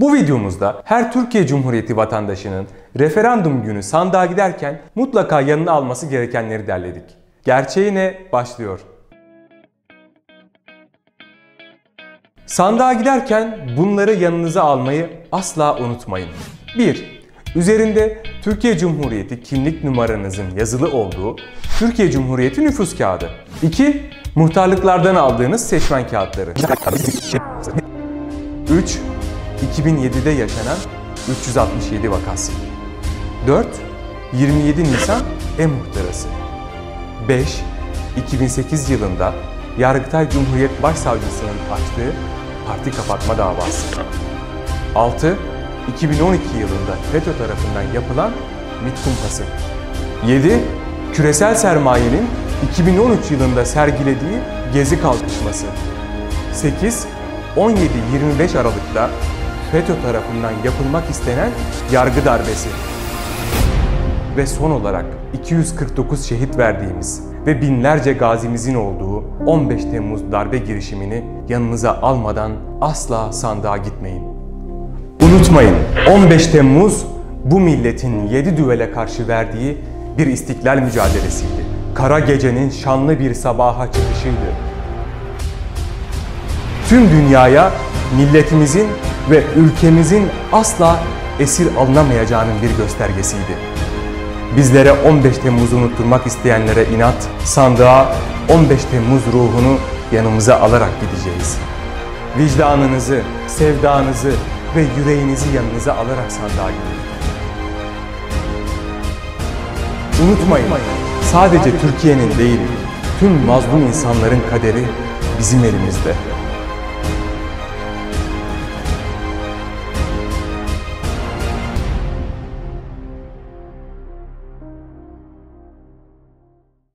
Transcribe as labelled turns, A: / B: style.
A: Bu videomuzda her Türkiye Cumhuriyeti vatandaşının referandum günü sandığa giderken mutlaka yanına alması gerekenleri derledik. Gerçeği ne? Başlıyor. Sandığa giderken bunları yanınıza almayı asla unutmayın. 1. Üzerinde Türkiye Cumhuriyeti kimlik numaranızın yazılı olduğu Türkiye Cumhuriyeti nüfus kağıdı. 2. Muhtarlıklardan aldığınız seçmen kağıtları. 3. 2007'de yaşanan 367 vakası. 4. 27 Nisan e-muhtarası. 5. 2008 yılında Yargıtay Cumhuriyet Başsavcısının açtığı parti kapatma davası. 6. 2012 yılında FETÖ tarafından yapılan MİT kumpası. 7. Küresel sermayenin 2013 yılında sergilediği Gezi kalkışması. 8. 17-25 Aralık'ta FETÖ tarafından yapılmak istenen yargı darbesi. Ve son olarak 249 şehit verdiğimiz ve binlerce gazimizin olduğu 15 Temmuz darbe girişimini yanınıza almadan asla sandığa gitmeyin. Unutmayın 15 Temmuz bu milletin 7 düvele karşı verdiği bir istiklal mücadelesiydi. Kara gecenin şanlı bir sabaha çıkışıydı. Tüm dünyaya milletimizin ve ülkemizin asla esir alınamayacağının bir göstergesiydi. Bizlere 15 Temmuz'u unutturmak isteyenlere inat, sandığa 15 Temmuz ruhunu yanımıza alarak gideceğiz. Vicdanınızı, sevdanızı ve yüreğinizi yanınıza alarak sandığa gidin. Unutmayın, sadece Türkiye'nin değil, tüm mazlum insanların kaderi bizim elimizde.